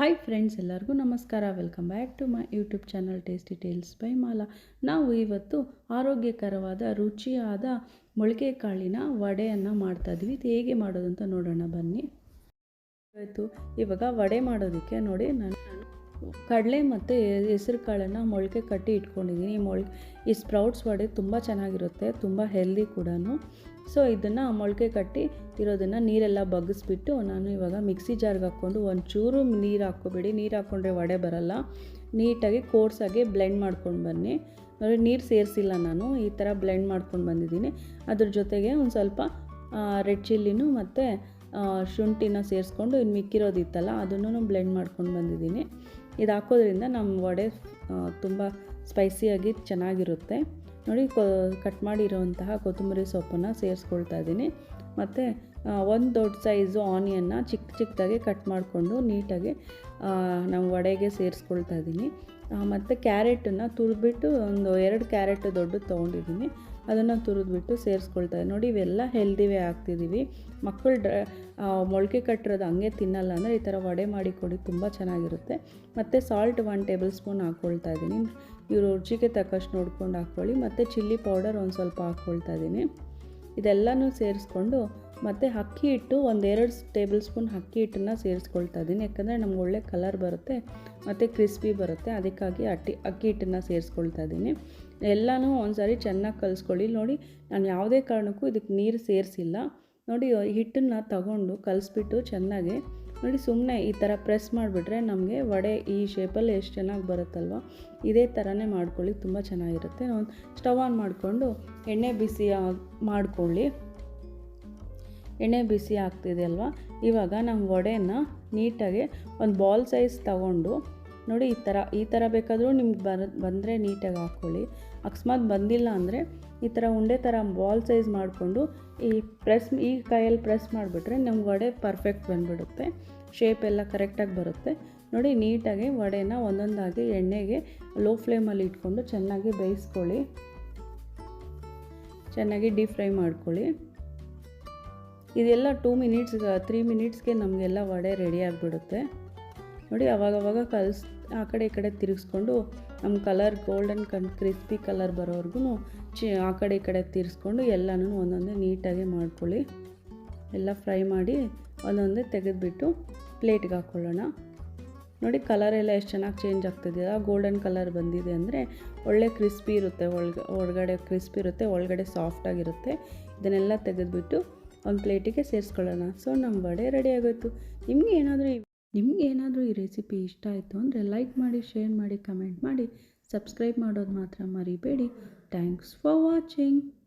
Hi friends ಎಲ್ಲರಿಗೂ ನಮಸ್ಕಾರ. Welcome back to my YouTube channel tasty tales by Mala ನಾವು ಇವತ್ತು ಆರೋಗ್ಯಕರವಾದ, ರುಚಿಯಾದ ಮೊಳಕೆ ಕಾಳಿನ ವಡೆಯನ್ನು ಮಾಡ್ತಾಯಿದ್ವಿ ಇದು ಹೇಗೆ ಮಾಡೋದು ಅಂತ ನೋಡೋಣ ಬನ್ನಿ. ಆಯಿತು ಇವಾಗ ವಡೆ ಮಾಡೋದಕ್ಕೆ ನೋಡಿ ನಾನು ಕಡಲೆ ಮತ್ತು ಹೆಸರು ಕಾಳನ್ನು ಮೊಳಕೆ ಕಟ್ಟಿ ಇಟ್ಕೊಂಡಿದ್ದೀನಿ. ಮೊಳಕೆ ಈ ಸ್ಪ್ರೌಟ್ಸ್ ವಡೆ ತುಂಬ ಚೆನ್ನಾಗಿರುತ್ತೆ, ತುಂಬ ಹೆಲ್ದಿ ಕೂಡ ಸೊ ಇದನ್ನು ಮೊಳಕೆ ಕಟ್ಟಿ ಇರೋದನ್ನು ನೀರೆಲ್ಲ ಬಗ್ಗಿಸ್ಬಿಟ್ಟು ನಾನು ಇವಾಗ ಮಿಕ್ಸಿ ಜಾರ್ಗೆ ಹಾಕ್ಕೊಂಡು ಒಂಚೂರು ನೀರು ಹಾಕ್ಕೋಬೇಡಿ. ನೀರು ಹಾಕ್ಕೊಂಡ್ರೆ ವಡೆ ಬರಲ್ಲ. ನೀಟಾಗಿ ಕೋರ್ಸಾಗಿ ಬ್ಲೆಂಡ್ ಮಾಡ್ಕೊಂಡು ಬನ್ನಿ. ಅಂದರೆ ನೀರು ಸೇರಿಸಿಲ್ಲ ನಾನು, ಈ ಥರ ಬ್ಲೆಂಡ್ ಮಾಡ್ಕೊಂಡು ಬಂದಿದ್ದೀನಿ. ಅದ್ರ ಜೊತೆಗೆ ಒಂದು ಸ್ವಲ್ಪ ರೆಡ್ ಚಿಲ್ಲಿನೂ ಮತ್ತು ಶುಂಠಿನ ಸೇರಿಸ್ಕೊಂಡು ಇನ್ನು ಮಿಕ್ಕಿರೋದಿತ್ತಲ್ಲ ಅದನ್ನು ಬ್ಲೆಂಡ್ ಮಾಡ್ಕೊಂಡು ಬಂದಿದ್ದೀನಿ. ಇದು ಹಾಕೋದ್ರಿಂದ ನಮ್ಮ ವಡೆ ತುಂಬ ಸ್ಪೈಸಿಯಾಗಿ ಚೆನ್ನಾಗಿರುತ್ತೆ. ನೋಡಿ ಕಟ್ ಮಾಡಿರೋಂತಹ ಕೊತ್ತಂಬರಿ ಸೊಪ್ಪನ್ನು ಸೇರಿಸ್ಕೊಳ್ತಾ ಇದ್ದೀನಿ. ಮತ್ತು ಒಂದು ದೊಡ್ಡ ಸೈಜು ಆನಿಯನ್ನ ಚಿಕ್ಕ ಚಿಕ್ಕದಾಗಿ ಕಟ್ ಮಾಡಿಕೊಂಡು ನೀಟಾಗಿ ನಮ್ಮ ವಡೆಗೆ ಸೇರಿಸ್ಕೊಳ್ತಾ ಇದ್ದೀನಿ. ಮತ್ತು ಕ್ಯಾರೆಟನ್ನು ತುರಿದ್ಬಿಟ್ಟು ಒಂದು ಎರಡು ಕ್ಯಾರೆಟ್ ದೊಡ್ಡದು ತೊಗೊಂಡಿದ್ದೀನಿ. ಅದನ್ನು ತುರಿದ್ಬಿಟ್ಟು ಸೇರಿಸ್ಕೊಳ್ತಾ ನೋಡಿ, ಇವೆಲ್ಲ ಹೆಲ್ದಿವೇ ಆಗ್ತಿದ್ದೀವಿ ಮಕ್ಕಳು ಡ್ರ ಮೊಳಕೆ ಕಟ್ಟಿರೋದು ಹಂಗೆ ತಿನ್ನಲ್ಲ ಅಂದರೆ ಈ ಥರ ವಡೆ ಮಾಡಿ ಕೊಡಿ, ತುಂಬ ಚೆನ್ನಾಗಿರುತ್ತೆ. ಮತ್ತು ಸಾಲ್ಟ್ ಒನ್ ಟೇಬಲ್ ಸ್ಪೂನ್ ಹಾಕ್ಕೊಳ್ತಾ ಇದ್ದೀನಿ. ಇವರು ರುಚಿಗೆ ತಕ್ಕಷ್ಟು ನೋಡ್ಕೊಂಡು ಹಾಕ್ಕೊಳ್ಳಿ. ಮತ್ತು ಚಿಲ್ಲಿ ಪೌಡರ್ ಒಂದು ಸ್ವಲ್ಪ ಹಾಕ್ಕೊಳ್ತಾ ಇದ್ದೀನಿ. ಇದೆಲ್ಲನೂ ಸೇರಿಸ್ಕೊಂಡು ಮತ್ತು ಅಕ್ಕಿ ಹಿಟ್ಟು ಒಂದೆರಡು ಟೇಬಲ್ ಸ್ಪೂನ್ ಅಕ್ಕಿ ಹಿಟ್ಟನ್ನು ಸೇರಿಸ್ಕೊಳ್ತಾ ಇದ್ದೀನಿ. ಯಾಕಂದರೆ ನಮ್ಗೆ ಒಳ್ಳೆ ಕಲರ್ ಬರುತ್ತೆ, ಮತ್ತು ಕ್ರಿಸ್ಪಿ ಬರುತ್ತೆ. ಅದಕ್ಕಾಗಿ ಅಟ್ಟಿ, ಅಕ್ಕಿ ಹಿಟ್ಟನ್ನು ಸೇರಿಸ್ಕೊಳ್ತಾ ಇದ್ದೀನಿ. ಎಲ್ಲನೂ ಒಂದ್ಸರಿ ಸಾರಿ ಚೆನ್ನಾಗಿ ಕಲಿಸ್ಕೊಳ್ಳಿ. ನೋಡಿ, ನಾನು ಯಾವುದೇ ಕಾರಣಕ್ಕೂ ಇದಕ್ಕೆ ನೀರು ಸೇರಿಸಿಲ್ಲ. ನೋಡಿ, ಹಿಟ್ಟನ್ನು ತಗೊಂಡು ಕಲಿಸ್ಬಿಟ್ಟು ಚೆನ್ನಾಗಿ, ನೋಡಿ ಸುಮ್ಮನೆ ಈ ಥರ ಪ್ರೆಸ್ ಮಾಡಿಬಿಟ್ರೆ ನಮಗೆ ವಡೆ ಈ ಶೇಪಲ್ಲಿ ಎಷ್ಟು ಚೆನ್ನಾಗಿ ಬರುತ್ತಲ್ವ, ಇದೇ ಥರನೇ ಮಾಡ್ಕೊಳ್ಳಿ. ತುಂಬ ಚೆನ್ನಾಗಿರುತ್ತೆ. ಸ್ಟವ್ ಆನ್ ಮಾಡಿಕೊಂಡು ಎಣ್ಣೆ ಬಿಸಿ ಮಾಡ್ಕೊಳ್ಳಿ. ಎಣ್ಣೆ ಬಿಸಿ ಆಗ್ತಿದೆ ಅಲ್ವಾ? ಇವಾಗ ನಮ್ಮ ವಡೆನ ನೀಟಾಗಿ ಒಂದು ಬಾಲ್ ಸೈಜ್ ತಗೊಂಡು ನೋಡಿ ಈ ಥರ ಈ ಥರ ಬೇಕಾದರೂ ನಿಮ್ಗೆ ಬರ, ಬಂದರೆ ನೀಟಾಗಿ ಹಾಕ್ಕೊಳ್ಳಿ ಅಕಸ್ಮಾತ್ ಬಂದಿಲ್ಲ ಅಂದರೆ ಈ ಥರ ಉಂಡೆ ಥರ ಬಾಲ್ ಸೈಜ್ ಮಾಡಿಕೊಂಡು ಈ ಪ್ರೆಸ್, ಈ ಕೈಯಲ್ಲಿ ಪ್ರೆಸ್ ಮಾಡಿಬಿಟ್ರೆ ನಮ್ಗೆ ವಡೆ ಪರ್ಫೆಕ್ಟ್ ಬಂದುಬಿಡುತ್ತೆ. ಶೇಪ್ ಎಲ್ಲ ಕರೆಕ್ಟಾಗಿ ಬರುತ್ತೆ. ನೋಡಿ ನೀಟಾಗಿ ವಡೆನ ಒಂದೊಂದಾಗಿ ಎಣ್ಣೆಗೆ ಲೋ ಫ್ಲೇಮಲ್ಲಿ ಇಟ್ಕೊಂಡು ಚೆನ್ನಾಗಿ ಬೇಯಿಸ್ಕೊಳ್ಳಿ. ಚೆನ್ನಾಗಿ ಡೀಪ್ ಫ್ರೈ ಮಾಡ್ಕೊಳ್ಳಿ. ಇದೆಲ್ಲ ಟೂ ಮಿನಿಟ್ಸ್ ತ್ರೀ ಮಿನಿಟ್ಸ್ಗೆ ನಮಗೆಲ್ಲ ವಡೆ ರೆಡಿ ಆಗಿಬಿಡುತ್ತೆ. ನೋಡಿ, ಅವಾಗವಾಗ ಕಲ್ಸ್, ಆ ಕಡೆ ಈ ಕಡೆ ತಿರುಗಿಸ್ಕೊಂಡು ನಮ್ಮ ಕಲರ್ ಗೋಲ್ಡನ್ ಕನ್ ಕ್ರಿಸ್ಪಿ ಕಲರ್ ಬರೋವರೆಗೂ ಚಿ, ಆ ಕಡೆ ಈ ಕಡೆ ತಿರ್ಸ್ಕೊಂಡು ಎಲ್ಲನೂ ಒಂದೊಂದೇ ನೀಟಾಗಿ ಮಾಡ್ಕೊಳ್ಳಿ. ಎಲ್ಲ ಫ್ರೈ ಮಾಡಿ ಒಂದೊಂದೇ ತೆಗೆದುಬಿಟ್ಟು ಪ್ಲೇಟ್ಗೆ ಹಾಕ್ಕೊಳ್ಳೋಣ ನೋಡಿ ಕಲರ್ ಎಲ್ಲ ಎಷ್ಟು ಚೆನ್ನಾಗಿ ಚೇಂಜ್ ಆಗ್ತಿದೆಯಲ್ಲ ಗೋಲ್ಡನ್ ಕಲರ್ ಬಂದಿದೆ ಅಂದರೆ ಒಳ್ಳೆ ಕ್ರಿಸ್ಪಿ ಇರುತ್ತೆ, ಒಳಗೆ, ಒಳಗಡೆ ಕ್ರಿಸ್ಪಿ ಇರುತ್ತೆ, ಒಳಗಡೆ ಸಾಫ್ಟಾಗಿರುತ್ತೆ ಇದನ್ನೆಲ್ಲ ತೆಗೆದುಬಿಟ್ಟು ಒಂದು ಪ್ಲೇಟಿಗೆ ಸೇರಿಸ್ಕೊಳ್ಳೋಣ. ಸೊ, ನಮ್ಮ ವಡೆ ರೆಡಿ ಆಗೋಯ್ತು. ನಿಮಗೆ ಏನಾದರೂ ನಿಮ್ಗೆ ಏನಾದರೂ ಈ ರೆಸಿಪಿ ಇಷ್ಟ ಆಯಿತು ಅಂದರೆ ಲೈಕ್ ಮಾಡಿ ಶೇರ್ ಮಾಡಿ ಕಮೆಂಟ್ ಮಾಡಿ ಸಬ್ಸ್ಕ್ರೈಬ್ ಮಾಡೋದು ಮಾತ್ರ ಮರಿಬೇಡಿ. Thanks for watching